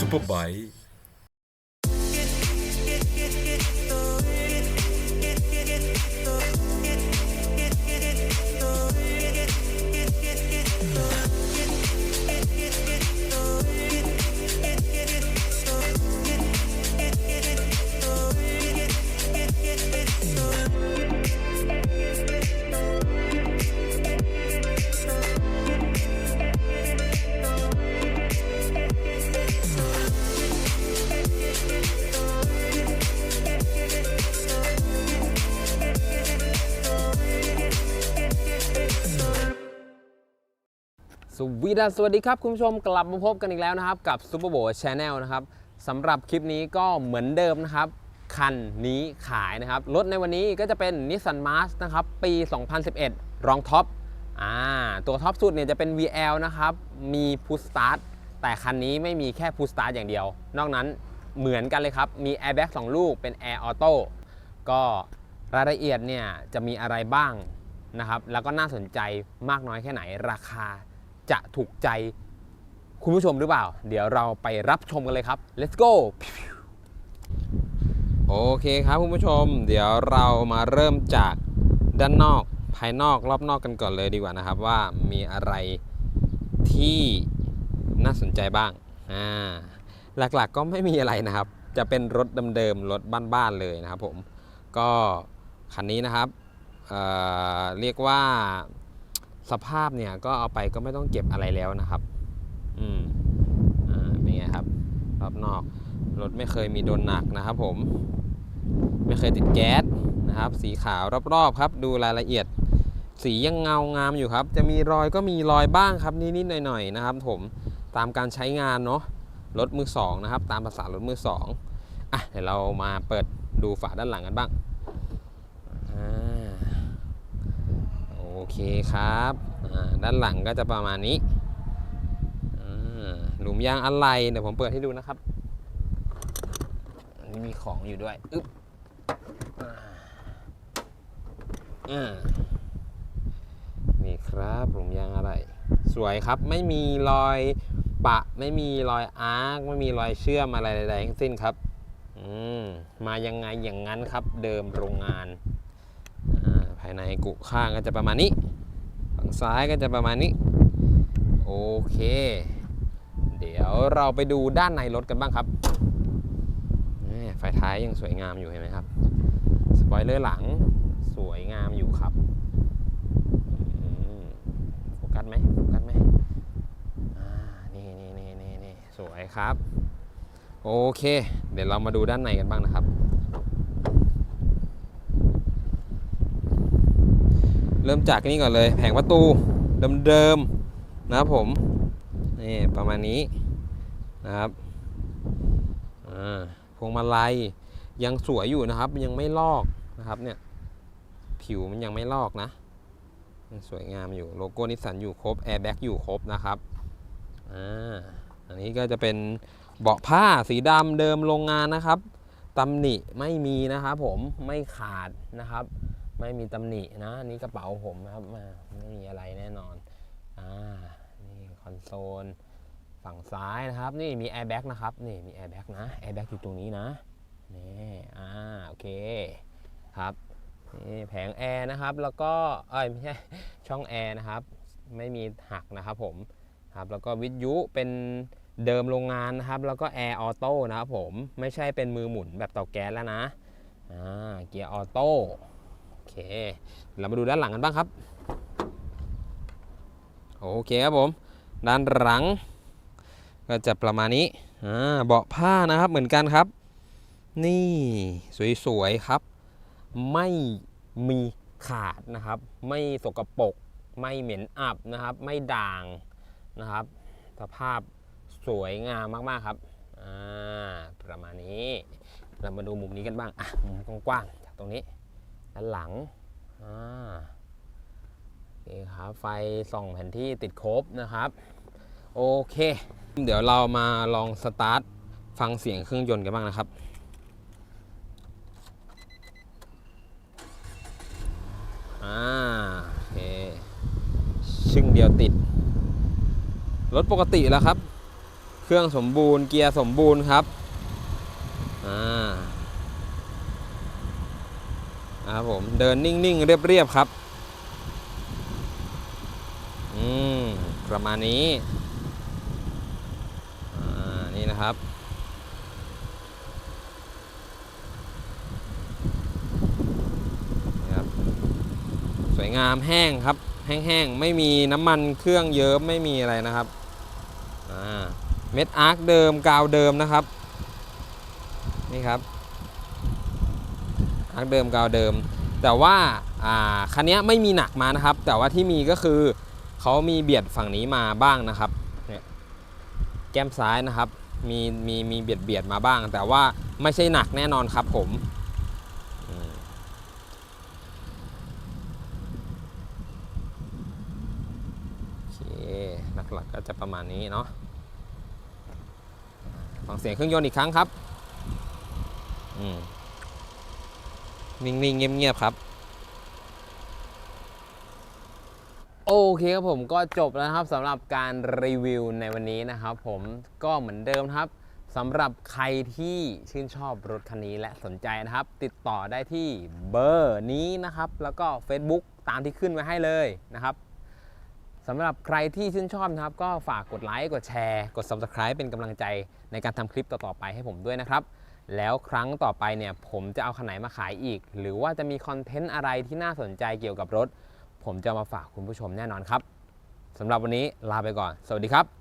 ซู สวีดัสสวัสดีครับ คุณผู้ชมกลับมาพบกันอีกแล้วนะครับ กับ Super b o w Channel นะครับสำหรับคลิปนี้ก็เหมือนเดิมนะครับ คันนี้ขายนะครับ รถในวันนี้ก็จะเป็น Nissan March นะครับ ปี 2011 รองท็อปอ่าตัวท็อปสุดเนี่ยจะเป็น VL นะครับ มี Push Start แต่คันนี้ไม่มีแค่ Push Start อย่างเดียว นอกนั้นเหมือนกันเลยครับ มี Airbag 2ลูกเป็น Air Auto ก็รายละเอียดเนี่ยจะมีอะไรบ้างนะครับแล้วก็น่าสนใจมากน้อยแค่ไหนราคา จะถูกใจคุณผู้ชมหรือเปล่า เดี๋ยวเราไปรับชมกันเลยครับ let's go โอเคครับคุณผู้ชม เดี๋ยวเรามาเริ่มจากด้านนอกภายนอกรอบนอกกันก่อนเลยดีกว่านะครับ ว่ามีอะไรที่น่าสนใจบ้างอ่าหลักๆก็ไม่มีอะไรนะครับ จะเป็นรถเดิมๆรถบ้านๆเลยนะครับผมก็คันนี้นะครับเเรียกว่า สภาพเนี่ยก็เอาไปก็ไม่ต้องเก็บอะไรแล้วนะครับ อืม อ่า เป็นไงครับ รอบนอก รถไม่เคยมีโดนหนักนะครับผม ไม่เคยติดแก๊สนะครับ สีขาวรอบๆครับ ดูรายละเอียด สียังเงางามอยู่ครับ จะมีรอยก็มีรอยบ้างครับนิดๆหน่อยๆนะครับ ผม ตามการใช้งานเนาะ รถมือสองนะครับ ตามภาษารถมือสองอะ เดี๋ยวเรามาเปิดดูฝาด้านหลังกันบ้าง อ่า โอ เคครับด้านหลังก็จะประมาณนี้หลุมยางอะไรเดี๋ยวผมเปิดให้ดูนะครับอันนี้มีของอยู่ด้วยอึ๊บอ่าอ่านี่ครับหลุมยางอะไร สวยครับไม่มีรอยปะ ไม่มีรอยอาร์คไม่มีรอยเชื่อมอะไรใดๆทั้งสิ้นครับอืมมายังไงอย่างนั้นครับเดิมโรงงานอ่า ภายในกุข้างก็จะประมาณนี้ ฝั่งซ้ายก็จะประมาณนี้ โอเค เดี๋ยวเราไปดูด้านในรถกันบ้างครับไฟท้ายยังสวยงามอยู่เห็นไหมครับ สปอยเลอร์หลังสวยงามอยู่ครับโฟกัสไหมโฟกัสไหมนี่นี่นี่นี่นี่สวยครับ โอเค เดี๋ยวเรามาดูด้านในกันบ้างนะครับ ริ่มจากนี่ก่อนเลย แผงประตูเดิมๆนะครับผมนี่ประมาณนี้นะครับอ่าพวงมาลัยยังสวยอยู่นะครับ ยังไม่ลอกนะครับเนี่ยผิวมันยังไม่ลอกนะยังสวยงามอยู่โลโก้นิสสันอยู่ครบแอร์แบ็กอยู่ครบนะครับอ่าอันนี้ก็จะเป็นเบาะผ้าสีดำเดิมโรงงานนะครับตำหนิไม่มีนะครับผมไม่ขาดนะครับ ไม่มีตำหนินะนี่กระเป๋าผมนะครับมาไม่มีอะไรแน่นอนอ่านี่คอนโซลฝั่งซ้ายนะครับ นี่มีแอร์แบ็กนะครับนี่มีแอร์แบ็กนะแอร์แบ็กอยู่ตรงนี้นะนี่อ่าโอเคครับนี่แผงแอร์นะครับ แล้วก็เอ้ยไม่ใช่ช่องแอร์นะครับ ไม่มีหักนะครับผมครับแล้วก็วิทยุเป็นเดิมโรงงานนะครับ แล้วก็แอร์ออโต้นะครับผมไม่ใช่เป็นมือหมุนแบบเตาแก๊สแล้วนะอ่าเกียร์ออโต้ เค เรามาดูด้านหลังกันบ้างครับ โอเคครับผม ด้านหลัง ก็จะประมาณนี้เบาะผ้านะครับเหมือนกันครับ นี่สวยๆครับ ไม่มีขาดนะครับ ไม่สกปรกไม่เหม็นอับนะครับ ไม่ด่างนะครับ สภาพสวยงามมากๆครับประมาณนี้ เรามาดูมุมนี้กันบ้าง อะ มุมกว้างๆ จากตรงนี้ ด้านหลังอ่าโอเคครับไฟส่องแผนที่ติดครบนะครับ โอเค เดี๋ยวเรามาลองสตาร์ทฟังเสียงเครื่องยนต์กันบ้างนะครับอ่าโอเคชึ่งเดียวติด รถปกติแล้วครับ เครื่องสมบูรณ์เกียร์สมบูรณ์ครับอ่า ครับผมเดินนิ่งๆ เรียบๆครับ อืม ประมาณนี้ อ่า นี่นะครับนะครับ สวยงามแห้งครับ แห้งๆ ไม่มีน้ำมันเครื่องเยิ้มไม่มีอะไรนะครับ อ่า เม็ดอาร์คเดิมกาวเดิมนะครับ นี่ครับ อาร์คเดิมกาวเดิม แต่ว่าคันนี้ไม่มีหนักมานะครับ แต่ว่าที่มีก็คือเขามีเบียดฝั่งนี้มาบ้างนะครับเนี่ยแก้มซ้ายนะครับ มีมีมีเบียดเบียดมาบ้าง แต่ว่าไม่ใช่หนักแน่นอนครับผมโอเคหลักๆก็จะประมาณนี้เนาะฟังเสียงเครื่องยนต์อีกครั้งครับ อืม นิ่งๆเงียบๆครับ โอเคครับผมก็จบแล้วนะครับสำหรับการรีวิวในวันนี้นะครับผมก็เหมือนเดิมครับสำหรับใครที่ชื่นชอบรถคันนี้และสนใจนะครับ ติดต่อได้ที่เบอร์นี้นะครับ แล้วก็ Facebook ตามที่ขึ้นไว้ให้เลยนะครับสำหรับใครที่ชื่นชอบนะครับ ก็ฝากกดไลค์กดแชร์ กด Subscribe เป็นกำลังใจในการทำคลิปต่อๆไปให้ผมด้วยนะครับ แล้วครั้งต่อไปเนี่ยผมจะเอาคันไหนมาขายอีก หรือว่าจะมีคอนเทนต์อะไรที่น่าสนใจเกี่ยวกับรถ ผมจะมาฝากคุณผู้ชมแน่นอนครับสำหรับวันนี้ลาไปก่อน สวัสดีครับ